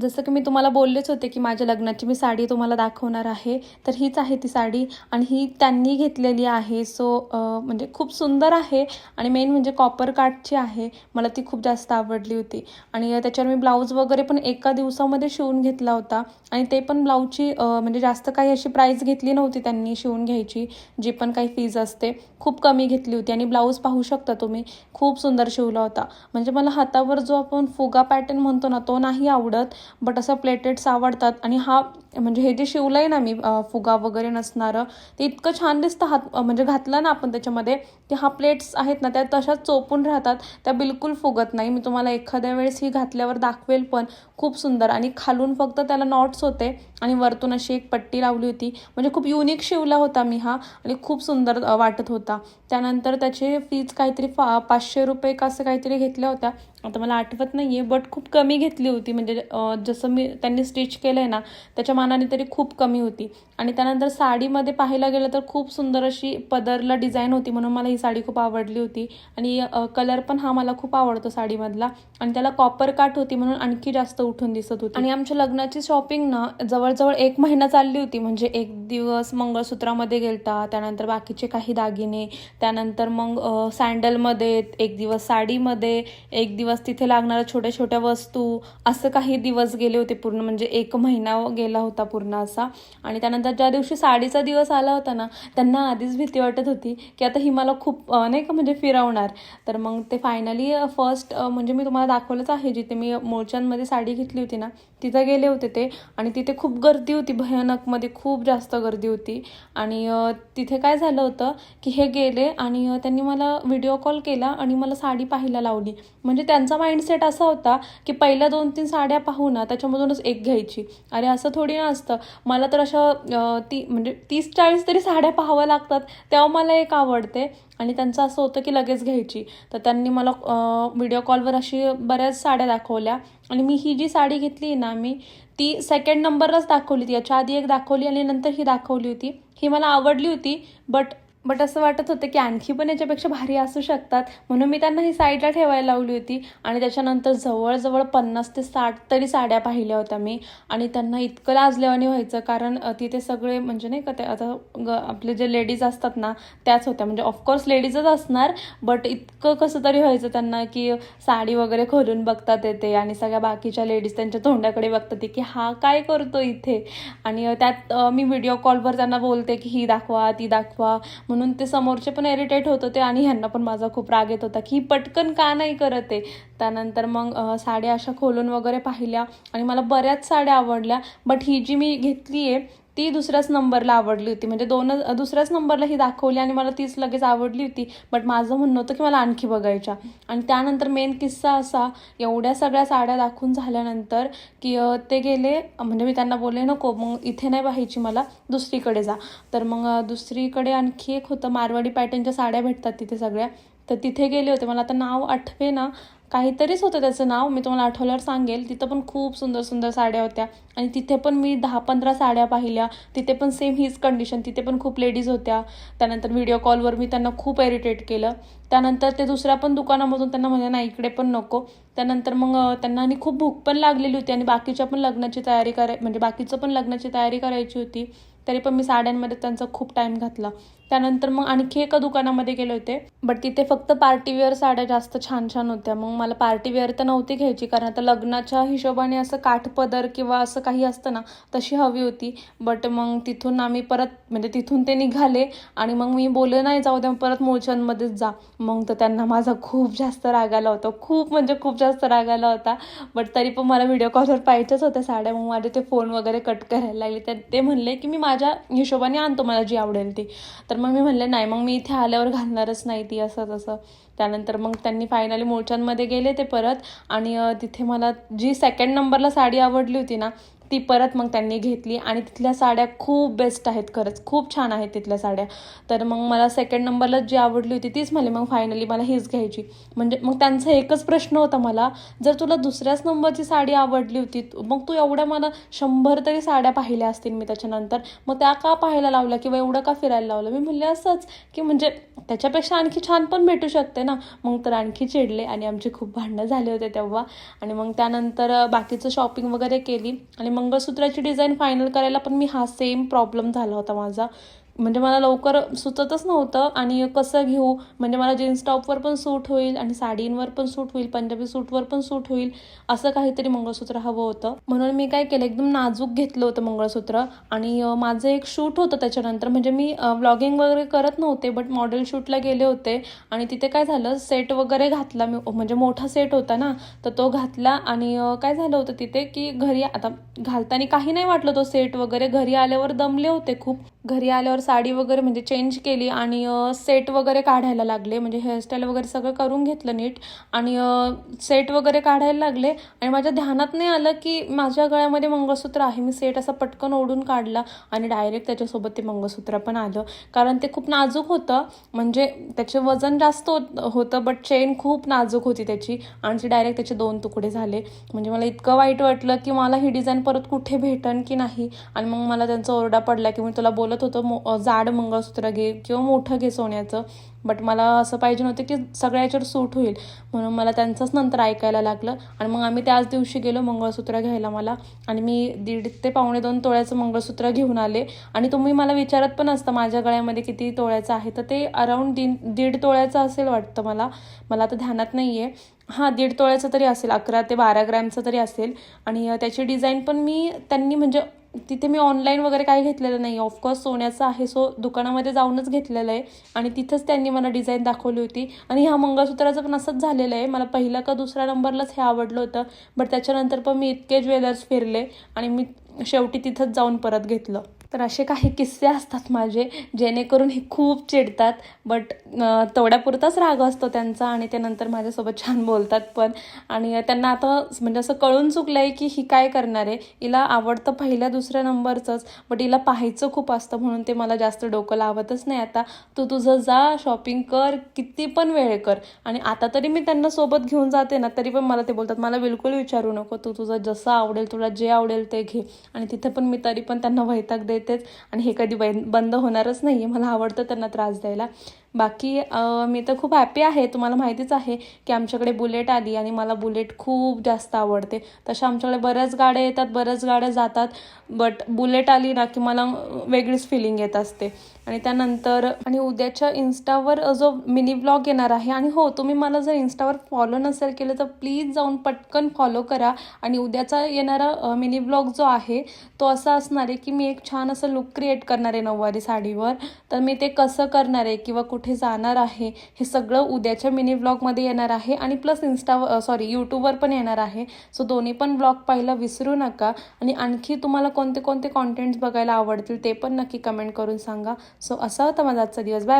जसं की मी तुम्हाला बोललेच होते की माझ्या लग्नाची मी साडी तुम्हाला दाखवणार आहे तर हीच आहे ती साडी आणि ही त्यांनी घेतलेली आहे. सो म्हणजे खूप सुंदर आहे आणि मेन म्हणजे कॉपर काटची आहे. मला ती खूप जास्त आवडली होती. आणि त्याच्यावर मी ब्लाऊज वगैरे पण एका दिवसामध्ये शिवून घेतला होता. आणि ते पण ब्लाऊजची म्हणजे जास्त काही अशी प्राईस घेतली नव्हती त्यांनी शिवून घ्यायची जी पण काही फीज असते. खूप कमी घेतली होती. आणि ब्लाऊज पाहू शकता तुम्ही खूप सुंदर शिवला होता. म्हणजे मला हातावर जो आपण फुगा पॅटर्न म्हणतो ना तो नाही आवडत. बट असं प्लेटेड्स आवडतात आणि हा म्हणजे हे जे शिवलं आहे ना मी फुगा वगैरे नसणारं ते इतकं छान दिसतं हात म्हणजे घातलं ना आपण त्याच्यामध्ये ते हा प्लेट्स आहेत ना त्या तशाच चोपून राहतात. त्या बिलकुल फुगत नाही. मी तुम्हाला एखाद्या वेळेस ही घातल्यावर दाखवेल पण खूप सुंदर. आणि खालून फक्त त्याला नॉट्स होते आणि वरतून अशी एक पट्टी लावली होती. म्हणजे खूप युनिक शिवला होता मी हा आणि खूप सुंदर वाटत होता. त्यानंतर त्याचे फीज काहीतरी फा पाचशे रुपये का असं काहीतरी घेतल्या होत्या. आता मला आठवत नाही आहे बट खूप कमी घेतली होती. म्हणजे जसं मी त्यांनी स्टिच केलं आहे ना त्याच्या मानाने तरी खूप कमी होती. आणि त्यानंतर साडीमध्ये पाहायला गेलं तर खूप सुंदर अशी पदरला डिझाईन होती म्हणून मला ही साडी खूप आवडली होती. आणि कलर पण हा मला खूप आवडतो साडीमधला. आणि त्याला कॉपर काट होती म्हणून आणखी जास्त उठून दिसत होती. आणि आमच्या लग्नाची शॉपिंग ना जवळजवळ एक महिना चालली होती. म्हणजे एक दिवस मंगळसूत्रामध्ये गेलता त्यानंतर बाकीचे काही दागिने त्यानंतर मग सँडलमध्ये एक दिवस साडीमध्ये एक दिवस तिथे लागणाऱ्या छोट्या छोट्या वस्तू असं काही दिवस गेले होते पूर्ण म्हणजे एक महिना गेला होता पूर्ण असा. आणि त्यानंतर ज्या दिवशी साडीचा दिवस आला होता ना त्यांना आधीच भीती वाटत होती की आता ही मला खूप नाही का म्हणजे फिरवणार. तर मग ते फायनली फर्स्ट म्हणजे मी तुम्हाला दाखवलंच आहे जिथे मी मोर्चांमध्ये साडी घेतली होती ना तिथं गेले होते ते. आणि तिथे खूप गर्दी होती भयानकमध्ये खूप जास्त गर्दी होती. आणि तिथे काय झालं होतं की हे गेले आणि त्यांनी मला व्हिडिओ कॉल केला आणि मला साडी पाहायला लावली. म्हणजे त्या त्यांचा माइंडसेट असा होता की पहिल्या दोन तीन साड्या पाहू ना त्याच्यामधूनच एक घ्यायची. अरे असं थोडी ना असतं. मला तर अशा ती म्हणजे तीस चाळीस तरी साड्या पाहाव्या लागतात. तेव्हा मला एक आवडते. आणि त्यांचं असं होतं की लगेच घ्यायची. तर त्यांनी मला व्हिडिओ कॉलवर अशी बऱ्याच साड्या दाखवल्या. आणि मी ही जी साडी घेतली आहे ना मी ती सेकंड नंबरलाच दाखवली. होती याच्या आधी एक दाखवली आणि नंतर ही दाखवली होती. ही मला आवडली होती बट बट असं वाटत होतं की आणखी पण याच्यापेक्षा भारी असू शकतात. म्हणून मी त्यांना ही साईडला ठेवायला लावली होती. आणि त्याच्यानंतर जवळजवळ पन्नास ते साठ तरी साड्या पाहिल्या होत्या मी. आणि त्यांना इतकं लाजल्यावानी व्हायचं कारण तिथे सगळे म्हणजे नाही का ते आता ग आपले जे लेडीज असतात ना त्याच होत्या. म्हणजे ऑफकोर्स लेडीजच असणार बट इतकं कसं तरी व्हायचं त्यांना की साडी वगैरे खोलून बघतात येते आणि सगळ्या बाकीच्या लेडीज त्यांच्या तोंडाकडे बघतात की हा काय करतो इथे? आणि त्यात मी व्हिडिओ कॉलवर त्यांना बोलते की ही दाखवा ती दाखवा. म्हणून ते समोरचे पण इरिटेट होत होते आणि ह्यांना पण माझा खूप राग येत होता की ही पटकन का नाही करत आहे? त्यानंतर मग साड्या अशा खोलून वगैरे पाहिल्या आणि मला बऱ्याच साड्या आवडल्या. बट ही जी मी घेतली आहे ती दुसऱ्याच नंबरला आवडली होती. म्हणजे दोन दुसऱ्याच नंबरला ही दाखवली आणि मला तीच लगेच आवडली होती. बट माझं म्हणणं होतं की मला आणखी बघायच्या. आणि त्यानंतर मेन किस्सा असा एवढ्या सगळ्या साड्या दाखवून झाल्यानंतर की ते गेले. म्हणजे मी त्यांना बोलले नको मग इथे नाही पाहायची मला दुसरीकडे जा. तर मग दुसरीकडे आणखी एक होतं मारवाडी पॅटर्नच्या साड्या भेटतात तिथे सगळ्या. तर तिथे गेले होते. मला आता नाव आठवे ना काहीतरीच होतं त्याचं नाव मी तुम्हाला आठवल्यावर सांगेल. तिथं पण खूप सुंदर सुंदर साड्या होत्या. आणि तिथे पण मी दहा पंधरा साड्या पाहिल्या. तिथे पण सेम हीच कंडिशन तिथे पण खूप लेडीज होत्या. त्यानंतर व्हिडिओ कॉलवर मी त्यांना खूप इरिटेट केलं. त्यानंतर ते दुसऱ्या पण दुकानामधून त्यांना म्हणजे नाही इकडे पण नको. त्यानंतर मग त्यांना आणि खूप भूक पण लागलेली होती. आणि बाकीच्या पण लग्नाची तयारी कराय म्हणजे बाकीचं पण लग्नाची तयारी करायची होती. तरी पण मी साड्यांमध्ये त्यांचा खूप टाईम घातला. त्यानंतर मग आणखी एका दुकानामध्ये गेले होते. बट तिथे फक्त पार्टीवेअर साड्या जास्त छान छान होत्या. मग मला पार्टीवेअर तर नव्हती घ्यायची कारण आता लग्नाच्या हिशोबाने असं काठपदर किंवा असं काही असतं ना तशी हवी होती. बट मग तिथून आम्ही परत म्हणजे तिथून ते निघाले आणि मग मी बोलले नाही जाऊ द्या परत मूळच्यांमध्येच जा. मग तर त्यांना माझा खूप जास्त राग आला होता. खूप म्हणजे खूप जास्त राग आला होता. बट तरी पण मला व्हिडिओ कॉलवर पाहिजेच होत्या साड्या. मग माझे ते फोन वगैरे कट करायला लागले. तर ते म्हणले की मी माझ्या हिशोबाने आणतो मला जी आवडेल ती. तर मग मी म्हणले नाही मग मी इथे आल्यावर घालणारच नाही ती असं तसं. त्यानंतर मग त्यांनी फायनली मोर्चांमध्ये गेले ते परत. आणि तिथे मला जी सेकंड नंबरला साडी आवडली होती ना ती परत मग त्यांनी घेतली आणि तिथल्या साड्या खूप बेस्ट आहेत खरंच. खूप छान आहेत तिथल्या साड्या. तर मग मला सेकंड नंबरला जी आवडली होती तीच म्हणले मग फायनली मला हीच घ्यायची. म्हणजे मग त्यांचा एकच प्रश्न होता मला जर तुला दुसऱ्याच नंबरची साडी आवडली होती मग तू एवढ्या मला शंभर तरी साड्या पाहिल्या असतील मी त्याच्यानंतर. मग त्या का पाहायला लावल्या किंवा एवढं का फिरायला लावलं? मी म्हणले असंच. की म्हणजे त्याच्यापेक्षा आणखी छान पण भेटू शकते ना. मग तर आणखी चिडले आणि आमचे खूप भांडणं झाले होते तेव्हा. आणि मग त्यानंतर बाकीचं शॉपिंग वगैरे केली. आणि मग मंगळसूत्राची डिझाईन फायनल करायला पण मी हा सेम प्रॉब्लेम झाला होता माझा. म्हणजे मला लवकर सुचतच नव्हतं. आणि कसं घेऊ? म्हणजे मला जीन्स टॉपवर पण सूट होईल आणि साडींवर पण सूट होईल पंजाबी सूटवर पण सूट होईल असं काहीतरी मंगळसूत्र हवं होतं. म्हणून मी काय केलं एकदम नाजूक घेतलं होतं मंगळसूत्र. आणि माझं एक शूट होतं त्याच्यानंतर. म्हणजे मी व्लॉगिंग वगैरे करत नव्हते बट मॉडेल शूटला गेले होते. आणि तिथे काय झालं सेट वगैरे घातला मी. म्हणजे मोठा सेट होता ना तर तो घातला. आणि काय झालं होतं तिथे की घरी आता घालताना काही नाही वाटलं तो सेट वगैरे. घरी आल्यावर दमले होते खूप. घरी आल्यावर साडी वगैरे म्हणजे चेंज केली आणि सेट वगैरे काढायला लागले. म्हणजे हेअरस्टाईल वगैरे सगळं करून घेतलं नीट. आणि सेट वगैरे काढायला लागले. आणि माझ्या ध्यानात नाही आलं की माझ्या गळ्यामध्ये मंगळसूत्र आहे. मी सेट असा पटकन ओढून काढला आणि डायरेक्ट त्याच्यासोबत ते मंगळसूत्र पण आलं. कारण ते खूप नाजूक होतं. म्हणजे त्याचे वजन जास्त होत होतं बट चेन खूप नाजूक होती त्याची. आणि ते डायरेक्ट त्याचे दोन तुकडे झाले. म्हणजे मला इतकं वाईट वाटलं की मला ही डिझाईन परत कुठे भेटन की नाही. आणि मग मला त्यांचा ओरडा पडला की मी तुला बोल बोलत होतं मो जाड मंगळसूत्र घे किंवा मोठं घे सोन्याचं. बट मला असं पाहिजे नव्हतं की सगळ्या याच्यावर सूट होईल. म्हणून मला त्यांचंच नंतर ऐकायला लागलं. आणि मग आम्ही त्याच दिवशी गेलो मंगळसूत्र घ्यायला मला. आणि मी दीड ते पावणे दोन तोळ्याचं मंगळसूत्र घेऊन आले. आणि तुम्ही मला विचारत पण असतं माझ्या गळ्यामध्ये किती तोळ्याचं आहे. तर ते अराऊंड दीड दीड तोळ्याचं असेल वाटतं मला. मला आता ध्यानात नाही आहे हां दीड तोळ्याचं तरी असेल. अकरा ते बारा ग्रॅमचं तरी असेल. आणि त्याची डिझाईन पण मी त्यांनी म्हणजे तिथे मी ऑनलाईन वगैरे काही घेतलेलं नाही ऑफकोर्स सोन्याचं आहे सो दुकानामध्ये जाऊनच घेतलेलं आहे. आणि तिथंच त्यांनी मला डिझाईन दाखवली होती. आणि ह्या मंगळसूत्राचं पण असंच झालेलं आहे. मला पहिला का दुसऱ्या नंबरलाच हे आवडलं होतं. बट त्याच्यानंतर पण मी इतके ज्वेलर्स फिरले. आणि मी शेवटी तिथंच जाऊन परत घेतलं. तर असे काही किस्से असतात माझे जेणेकरून हे खूप चिडतात बट तेवढ्यापुरताच राग असतो त्यांचा आणि ते नंतर माझ्यासोबत छान बोलतात पण. आणि त्यांना आता म्हणजे असं कळून चुकलं आहे की ही काय करणार आहे. हिला आवडतं पहिल्या दुसऱ्या नंबरचंच बट हिला पाहायचं खूप असतं म्हणून ते मला जास्त डोकं लावतच नाही. आता तू तुझं जा शॉपिंग कर किती पण वेळ कर. आणि आता तरी मी त्यांना सोबत घेऊन जाते ना तरी पण मला ते बोलतात मला बिलकुल विचारू नको तू तुझं जसं आवडेल तुला जे आवडेल ते घे. आणि तिथे पण मी तरी पण त्यांना वैताग देतेच. आणि हे कधी बंद बंद होणारच नाही आहे मला आवडतं त्यांना त्रास द्यायला. बाकी मी तर खूप हॅपी आहे. तुम्हाला माहितीच आहे की आमच्याकडे बुलेट आली आणि मला बुलेट खूप जास्त आवडते. तशा आमच्याकडे बऱ्याच गाड्या येतात बऱ्याच गाड्या जातात बट बुलेट आली ना की मला वेगळीच फिलिंग येत असते. आणि त्यानंतर आणि उद्याच्या इन्स्टावर जो मिनी ब्लॉग येणार आहे आणि हो तुम्ही मला जर इन्स्टावर फॉलो नसेल केलं तर प्लीज जाऊन पटकन फॉलो करा. आणि उद्याचा येणारा मिनी ब्लॉग जो आहे तो असा असणार आहे की मी एक छान असं लुक क्रिएट करणार आहे नऊवारी साडीवर. तर मी ते कसं करणार आहे किंवा कुठे जाणार आहे हे सगळं उद्याच्या मिनी ब्लॉगमध्ये येणार आहे आणि प्लस इन्स्टा सॉरी यूट्यूबवर पण येणार आहे. सो दोन्ही पण ब्लॉग पाहायला विसरू नका. आणि आणखी तुम्हाला कोणते कोणते कॉन्टेंट्स बघायला आवडतील ते पण नक्की कमेंट करून सांगा. सो असा होता माझा आजचा दिवस. बाय